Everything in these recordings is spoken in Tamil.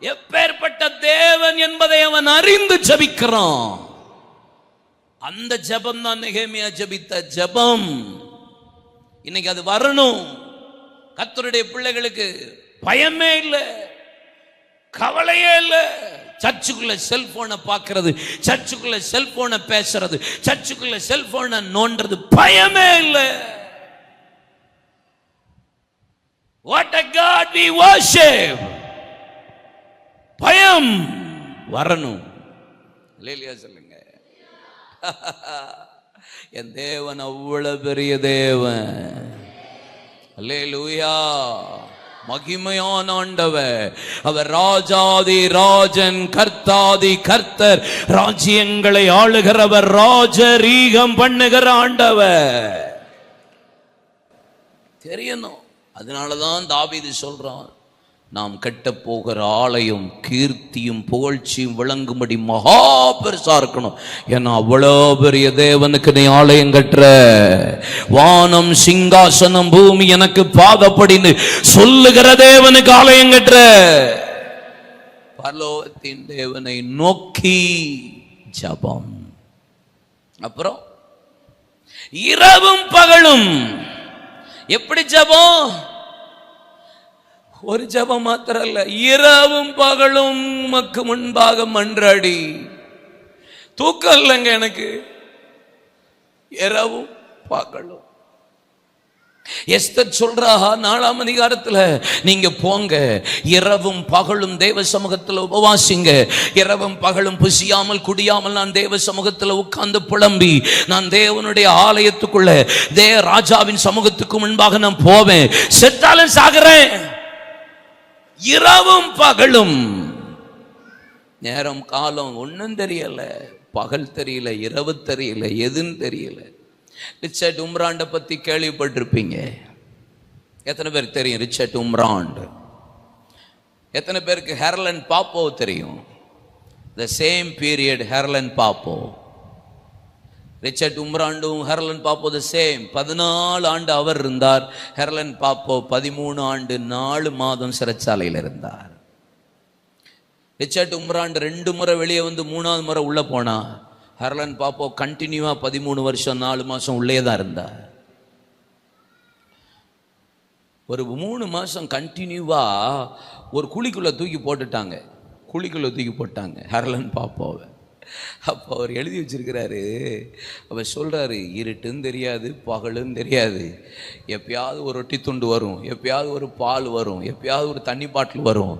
எப்பேற்பட்ட தேவன் என்பதை அவன் அறிந்து ஜபிக்கிறான். அந்த ஜெபம் தான் நெகேமியா ஜபித்த ஜெபம். இன்னைக்கு அது வரணும். கத்தருடைய பிள்ளைகளுக்கு பயமே இல்லை. கவலையே இல்லை. சர்ச்சுக்குள்ள செல்போனை பார்க்கறது சர்ச்சுக்குள்ள செல்போனை பேசுறது சர்ச்சுக்குள்ள செல்போனை நோண்டுறது பயமே இல்லை. What a god we worship! பயம் வரணும். இல்லையா சொல்லுங்க? என் தேவன் அவ்வளவு பெரிய தேவன். அல்லேலூயா. மகிமையான ஆண்டவர். அவர் ராஜாதி ராஜன் கர்த்தாதி கர்த்தர். ராஜ்யங்களை ஆளுகிறவர் ராஜரீகம் பண்ணுகிற ஆண்டவர். தெரியணும். அதனாலதான் தாவீது சொல்றான். நாம் கட்டப்போகிற போகிற ஆலயம் கீர்த்தியும் புகழ்ச்சியும் விளங்கும்படி மகா பெருசா இருக்கணும். ஏன்னா அவ்வளோ பெரிய தேவனுக்கு நீ ஆலயம் கட்டுற. வானம் சிங்காசனம் பூமி எனக்கு பாதப்படின்னு சொல்லுகிற தேவனுக்கு ஆலயம் கட்டுற. பரலோகத்தின் தேவனை நோக்கி ஜபம். அப்புறம் இரவும் பகலும். எப்படி ஜபம்? ஒரு ஜபம் மாத்திரம் அல்ல இரவும் பகலும் உமக்கு முன்பாக மன்றாடி. தூக்கம் இல்லைங்க எனக்கு. இரவும் பகலும். எஸ்தர் சொல்றா நாலாம் அதிகாரத்துல நீங்க போங்க இரவும் பகலும் தேவ சமூகத்துல உபவாசிங்க. இரவும் பகலும் புசியாமல் குடியாமல் நான் தேவ சமூகத்துல உட்கார்ந்து புலம்பி நான் தேவனுடைய ஆலயத்துக்குள்ள தே ராஜாவின் சமூகத்துக்கு முன்பாக நான் போவேன். செத்தாலும் சாகுறேன். இரவும் பகலும். நேரம் காலம் ஒன்றும் தெரியல. பகல் தெரியல இரவு தெரியல எதுன்னு தெரியல. ரிச்சர்ட் உம்ராண்டை பற்றி கேள்விப்பட்டிருப்பீங்க. எத்தனை பேருக்கு தெரியும் ரிச்சர்ட் உம்ராண்ட்? எத்தனை பேருக்கு ஹெர்லன் பாப்போ தெரியும்? த சேம் பீரியட் ஹெர்லன் பாப்போ. ரிச்சர்ட் உம்ராண்டும் ஹெர்லன் பாப்போ த சேம் பதினாலு ஆண்டு அவர் இருந்தார். ஹெர்லன் பாப்போ பதிமூணு ஆண்டு நாலு மாதம் சிறைச்சாலையில் இருந்தார். ரிச்சர்ட் உம்ராண்டு ரெண்டு முறை வெளியே வந்து மூணாவது முறை உள்ளே போனார் ஹெர்லன் பாப்போ கண்டினியூவாக பதிமூணு வருஷம் நாலு மாதம் உள்ளே தான் இருந்தார். ஒரு மூணு மாதம் கண்டினியூவாக ஒரு குழிக்குள்ளே தூக்கி போட்டுட்டாங்க. குழிக்குள்ளே தூக்கி போட்டாங்க ஹெர்லன் பாப்போவை. அப்போ அவர் எழுதி வச்சிருக்கிறாரு. அவர் சொல்கிறாரு இருட்டுன்னு தெரியாது பகலும் தெரியாது. எப்பயாவது ஒரு ரொட்டி துண்டு வரும் எப்பயாவது ஒரு பால் வரும் எப்பயாவது ஒரு தண்ணி பாட்டில் வரும்.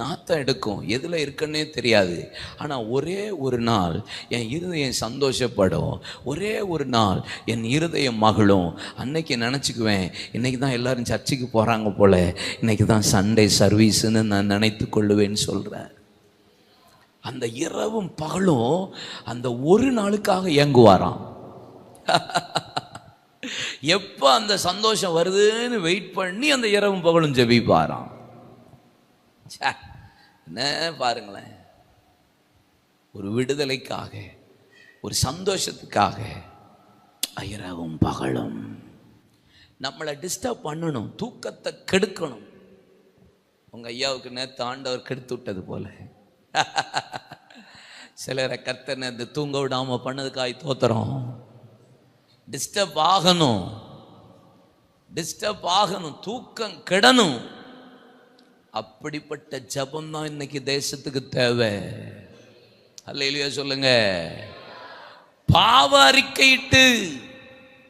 நாத்தம் எடுக்கும் எதில் இருக்குன்னே தெரியாது. ஆனால் ஒரே ஒரு நாள் என் இருதயம் சந்தோஷப்படும். ஒரே ஒரு நாள் என் இருதயம் மகளும் அன்னைக்கு நினச்சிக்குவேன் இன்னைக்கு தான் எல்லாரும் சர்ச்சுக்கு போகிறாங்க போல. இன்னைக்கு தான் சண்டே சர்வீஸுன்னு நான் நினைத்து கொள்ளுவேன்னு சொல்கிறேன் அந்த இரவும் பகலும் அந்த ஒரு நாளுக்காக இயங்குவாராம். எப்போ அந்த சந்தோஷம் வருதுன்னு வெயிட் பண்ணி அந்த இரவும் பகலும் ஜெபிப்பாராம். என்ன பாருங்களேன். ஒரு விடுதலைக்காக ஒரு சந்தோஷத்துக்காக இரவும் பகலும். நம்மளை டிஸ்டர்ப் பண்ணணும் தூக்கத்தை கெடுக்கணும். உங்கள் ஐயாவுக்கு நேற்று ஆண்டவர் கெடுத்து விட்டது போல. சிலரை கர்த்தனை இந்த தூங்க விடாம பண்ணதுக்காய் தோத்துறோம். டிஸ்டர்ப் ஆகணும். டிஸ்டர்ப் ஆகணும். தூக்கம் கெடணும். அப்படிப்பட்ட ஜபம் தான் இன்னைக்கு தேசத்துக்கு தேவை. அல்ல சொல்லுங்க. பாவ அறிக்கையிட்டு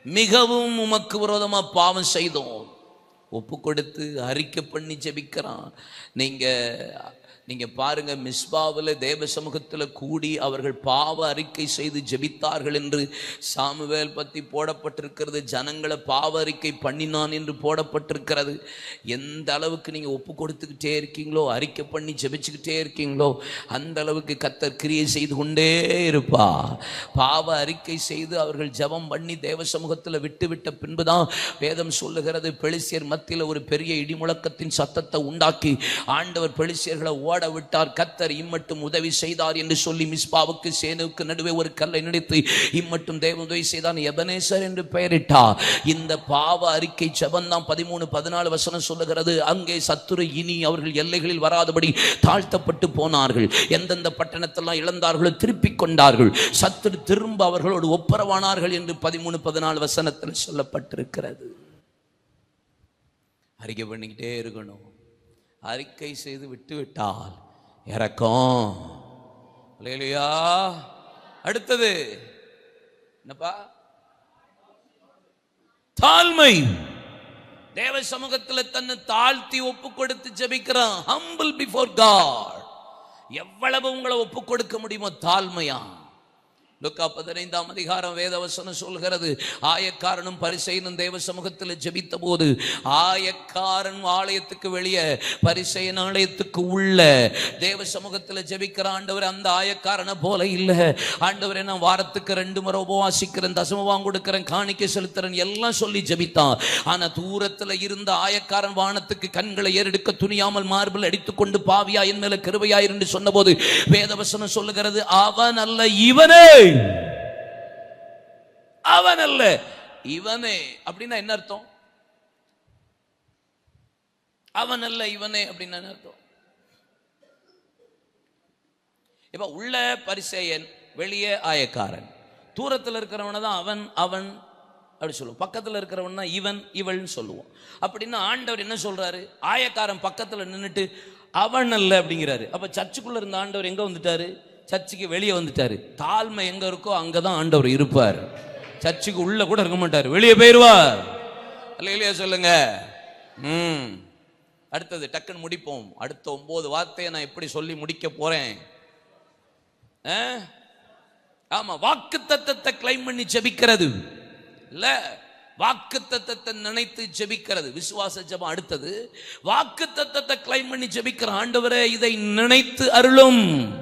மிகவும் உமக்கு விரோதமாக பாவம் செய்தோம். ஒப்பு கொடுத்து அறிக்கை பண்ணி ஜெபிக்கிறான். நீங்கள் நீங்க பாருங்க மிஸ்பாவில் தேவ சமூகத்தில் கூடி அவர்கள் பாவ அறிக்கை செய்து ஜெபித்தார்கள் என்று சாமுவேல் பத்தி போடப்பட்டிருக்கிறது. ஜனங்களை பாவ அறிக்கை பண்ணினான் என்று போடப்பட்டிருக்கிறது. எந்த அளவுக்கு நீங்க ஒப்பு கொடுத்துக்கிட்டே இருக்கீங்களோ அறிக்கை பண்ணி ஜெபிச்சுக்கிட்டே இருக்கீங்களோ அந்த அளவுக்கு கத்தர் கிரியை செய்து கொண்டே இருப்பா. பாவ அறிக்கை செய்து அவர்கள் ஜெபம் பண்ணி தேவ சமூகத்தில் விட்டு விட்ட பின்புதான் வேதம் சொல்லுகிறது பெலிசியர் மத்தியில் ஒரு பெரிய இடிமுழக்கத்தின் சத்தத்தை உண்டாக்கி ஆண்டவர் பெலிசியர்களை ஓட விட்டார் கத்தர் இம்மட்டும் உதவி செய்தார் என்று சொல்லி மிஸ்பாவுக்கு சேனுக்கு நடுவே ஒரு கல்லை நினைத்து இம்மட்டும் தேவ உதவி செய்தான் எபனேசர் என்று பெயரிட்டார். இந்த பாவ அறிக்கை ஜெபந்தான் பதிமூணு பதினாலு வசனம் சொல்லுகிறது. அங்கே சத்துரு இனி அவர்கள் எல்லைகளில் வராதபடி தாழ்த்தப்பட்டு போனார்கள். எந்தெந்த பட்டணத்தெல்லாம் இழந்தார்களோ திருப்பி கொண்டார்கள். சத்துரு திரும்ப அவர்களோடு ஒப்புரவானார்கள் என்று பதிமூணு பதினாலு வசனத்தில் சொல்லப்பட்டிருக்கிறது. அறிக்கை பண்ணிக்கிட்டே இருக்கணும். அறிக்கை செய்து விட்டு விட்டால் இறக்கம். இல்லையா அடுத்தது. என்னப்பா? தாழ்மை. தேவ சமூகத்தில் தன்னை தாழ்த்தி ஒப்பு கொடுத்து ஜெபிக்கிறான். ஹம்பிள் பிஃபோர் காட் எவ்வளவு உங்களை ஒப்பு கொடுக்க முடியுமோ தாழ்மையா? லுக்கா பதினைந்தாம் அதிகாரம் வேதவசனம் சொல்கிறது ஆயக்காரனும் பரிசெயனும் தேவ சமூகத்தில் ஜெபித்த போது ஆயக்காரன் ஆலயத்துக்கு வெளியே பரிசெயன் ஆலயத்துக்கு உள்ள தேவ சமூகத்தில் ஜெபிக்கிற ஆண்டவர் அந்த ஆயக்காரனை போல இல்லை. ஆண்டவர் நான் வாரத்துக்கு ரெண்டு முறை உபவாசிக்கிறேன் தசமவாங்க கொடுக்கிறேன் காணிக்கை செலுத்துறேன் எல்லாம் சொல்லி ஜெபித்தான். ஆனால் தூரத்தில் இருந்த ஆயக்காரன் வானத்துக்கு கண்களை ஏறெடுக்க துணியாமல் மார்பில் அடித்துக்கொண்டு பாவியா என் மேல கிருபையாயிரு என்று சொன்னபோது வேதவசனம் சொல்லுகிறது அவன் அல்ல இவனே! அவன் அல்ல இவனே. அப்படின்னா என்ன அர்த்தம்? அவன் அல்ல இவனே அப்படின்னா என்ன அர்த்தம்? இப்ப உள்ள பரிசேயன் வெளியே ஆயக்காரன். தூரத்தில் இருக்கிறவனை தான் அவன் அவன் அப்படி சொல்லுவோம். பக்கத்தில் இருக்கிறவன் தான் இவன் இவள்னு சொல்லுவோம். அப்படின்னா ஆண்டவர் என்ன சொல்றாரு? ஆயக்காரன் பக்கத்தில் நின்றுட்டு அவன் அல்ல அப்படிங்கிறாரு. அப்ப சர்ச்சுக்குள்ள இருந்த ஆண்டவர் எங்க வந்துட்டாரு? சர்ச்சுக்கு வெளியே வந்துட்டாரு. தாழ்மை எங்க இருக்கோ அங்கதான் ஆண்டவர் இருப்பார். சர்ச்சுக்கு உள்ள கூட இருக்க மாட்டார். வெளியே போயிருவார். இல்லையா சொல்லுங்க. ம். அடுத்தது டக்குன்னு முடிப்போம். அடுத்த ஒன்பது வார்த்தையை நான் எப்படி சொல்லி முடிக்க போறேன்? ஆ? ஆமா வாக்கு தத்தத்தை கிளைம் பண்ணி ஜெபிக்கிறது. இல்ல வாக்கு தத்தத்தை நினைத்து ஜெபிக்கிறது. விசுவாச ஜபம் அடுத்தது வாக்கு தத்தத்தை கிளைம் பண்ணி ஜெபிக்கிற ஆண்டவரே இதை நினைத்து அருளும்.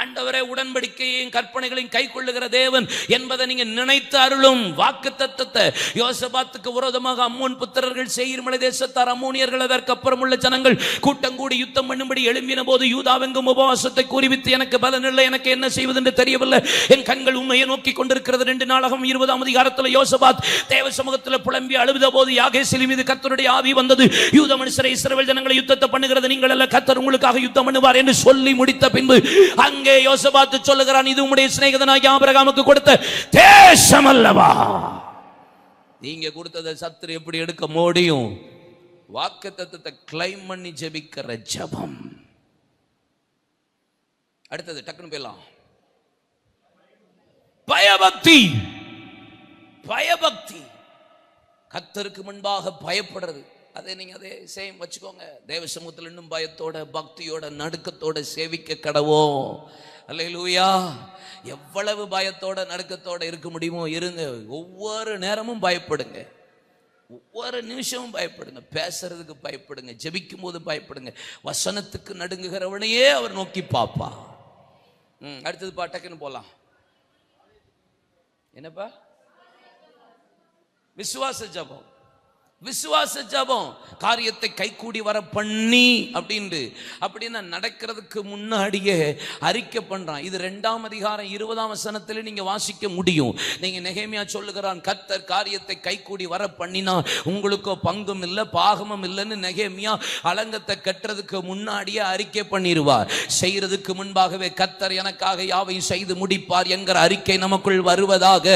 ஆண்டவரே உடன்படிக்கையையும் கற்பனைகளையும் கை கொள்ளுகிற தேவன் என்பதை நீங்க நினைத்து அருளும் வாக்கு தத்தத்தை யோசபாத்துக்கு விரோதமாக அம்மோன் புத்திரர்கள் செய்யும் தேசத்தார் அம்மோனியர்கள் அதற்கப்புறம் உள்ள ஜனங்கள் கூட்டம் கூடி யுத்தம் பண்ணும்படி எழும்பின போது யூதாவெங்கும் உபவாசத்தை கூறிவித்து எனக்கு பலன் இல்லை எனக்கு என்ன செய்வது என்று தெரியவில்லை. என் கண்கள் உண்மையை நோக்கி கொண்டிருக்கிறது. ரெண்டு நாளாகவும் இருபதாம் அதிகாரத்தில் யோசபாத் தேவ சமூகத்தில் புலம்பி அழுத போது யாகேசிலி மீது கத்தருடைய ஆவி வந்தது. யூத மனுஷரை இஸ்ரவேல் ஜனங்களை யுத்தத்தை பண்ணுகிறது நீங்கள் அல்ல கத்தர் உங்களுக்காக யுத்தம் பண்ணுவார் என்று சொல்லி முடித்த பின்பு அங்க அங்கே யோசபாத்து சொல்லுகிறான் இது உம்முடைய சிநேகிதனாகி ஆபரகாமுக்கு கொடுத்த தேசம் அல்லவா? நீங்க கொடுத்ததை சத்துரு எப்படி எடுக்க முடியும்? வாக்கு தத்துவத்தை கிளைம் பண்ணி ஜெபிக்கிற ஜபம். அடுத்தது டக்குன்னு போயிடலாம். பயபக்தி. பயபக்தி. கத்தருக்கு முன்பாக பயப்படுறது. அதை நீங்கள் அதே சேம் வச்சுக்கோங்க. தேவ சமூகத்தில் இன்னும் பயத்தோட பக்தியோட நடுக்கத்தோட சேவிக்க கடவோம். அல்லேலூயா எவ்வளவு பயத்தோட நடுக்கத்தோட இருக்க முடியுமோ இருங்க. ஒவ்வொரு நேரமும் பயப்படுங்க. ஒவ்வொரு நிமிஷமும் பயப்படுங்க. பேசுறதுக்கு பயப்படுங்க. ஜெபிக்கும் போது பயப்படுங்க. வசனத்துக்கு நடுங்குகிறவனையே அவர் நோக்கி பார்ப்பா. ம் அடுத்தது பாட்டக்குன்னு போகலாம் என்னப்பா? விசுவாச ஜபம். விசுவாச ஜபம். காரியத்தை கைகூடி வர பண்ணி அப்படின்ட்டு அப்படின்னா நடக்கிறதுக்கு முன்னாடியே அறிக்கை பண்றான். இது ரெண்டாம் அதிகாரம் இருபதாம் வசனத்தில் நீங்க வாசிக்க முடியும். நீங்க நெகேமியா சொல்லுகிறான் கத்தர் காரியத்தை கைகூடி வர பண்ணினா உங்களுக்கோ பங்கும் இல்லை பாகமும் இல்லைன்னு நெகேமியா அலங்கத்தை கட்டுறதுக்கு முன்னாடியே அறிக்கை பண்ணிடுவார் செய்யறதுக்கு முன்பாகவே கத்தர் எனக்காக யாவையும் செய்து முடிப்பார் என்கிற அறிக்கை நமக்குள் வருவதாக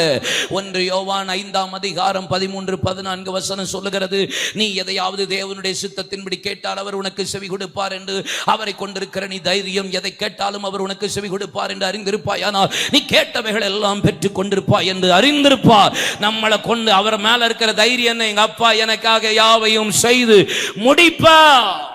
ஒன்று யோவான் ஐந்தாம் அதிகாரம் பதிமூன்று பதினான்கு வசனம் சொல்லுகிறது. நீ எதையாவது தேவனுடைய சித்தத்தின்படி கேட்டால் அவர் உனக்கு செவி கொடுப்பார் என்று அவரை கொண்டிருக்கிற நீ தைரியம் எதை கேட்டாலும் அவர் உனக்கு செவி கொடுப்பார் என்று அறிந்திருப்பாய். ஆனால் நீ கேட்டவைகள் எல்லாம் பெற்றுக் கொண்டிருப்பாய் என்று அறிந்திருப்பார். நம்மளை கொண்டு அவர் மேல இருக்கிற தைரியம் எங்க அப்பா எனக்காக யாவையும் செய்து முடிப்பார்.